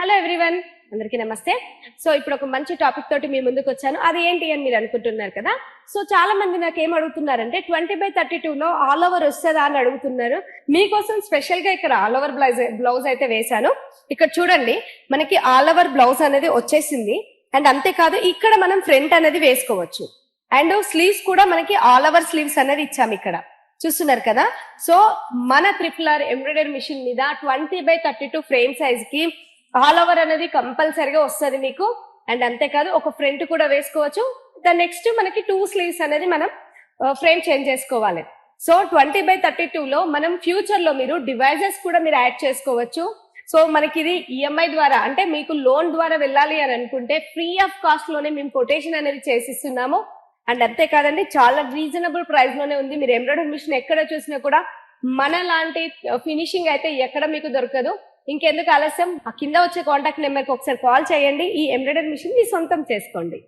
Hello everyone అందరికీ నమస్తే. So ఇప్పుడు ఒక మంచి టాపిక్ తోటి మీ ముందుకు వచ్చాను. అది ఏంటి అని మీరు అనుకుంటున్నారు కదా? సో చాలా మంది నాకు ఏం అడుగుతున్నారంటే ట్వంటీ బై థర్టీ లో ఆల్ ఓవర్ వస్తుందా అని అడుగుతున్నారు. మీకోసం స్పెషల్గా ఇక్కడ ఆల్ ఓవర్ బ్లౌజ్ బ్లౌజ్ అయితే వేశాను. ఇక్కడ చూడండి మనకి ఆల్ ఓవర్ బ్లౌజ్ అనేది వచ్చేసింది. అండ్ అంతేకాదు ఇక్కడ మనం ఫ్రంట్ అనేది వేసుకోవచ్చు. అండ్ స్లీవ్స్ కూడా మనకి ఆల్ ఓవర్ స్లీవ్స్ అనేది ఇచ్చాము ఇక్కడ. చూస్తున్నారు కదా? సో మన ట్రిపుల్ ఆర్ ఎంబ్రాయిడరీ మిషన్ మీద twenty by thirty two frame సైజ్కి all over అనేది కంపల్సరిగా వస్తుంది మీకు. అండ్ అంతేకాదు ఒక ఫ్రంట్ కూడా వేసుకోవచ్చు. ద నెక్స్ట్ మనకి టూ స్లీవ్స్ అనేది మనం ఫ్రేమ్ చేంజ్ చేసుకోవాలి. సో ట్వంటీ బై థర్టీ లో మనం ఫ్యూచర్లో మీరు డివైజెస్ కూడా మీరు యాడ్ చేసుకోవచ్చు. సో మనకి ఇది ఈఎంఐ ద్వారా అంటే మీకు లోన్ ద్వారా వెళ్ళాలి అని అనుకుంటే ఫ్రీ ఆఫ్ కాస్ట్లోనే మేము కొటేషన్ అనేది చేసిస్తున్నాము. అండ్ అంతేకాదండి చాలా రీజనబుల్ ప్రైస్లోనే ఉంది. మీరు ఎంబ్రాయిడరీ మిషన్ ఎక్కడ చూసినా కూడా మన లాంటి ఫినిషింగ్ అయితే ఎక్కడ మీకు దొరకదు. ఇంకెందుకు ఆలస్యం? ఆ కింద వచ్చే కాంటాక్ట్ నెంబర్కి ఒకసారి కాల్ చేయండి. ఈ ఎంబ్రాయిడరీ మిషన్ మీ సొంతం చేసుకోండి.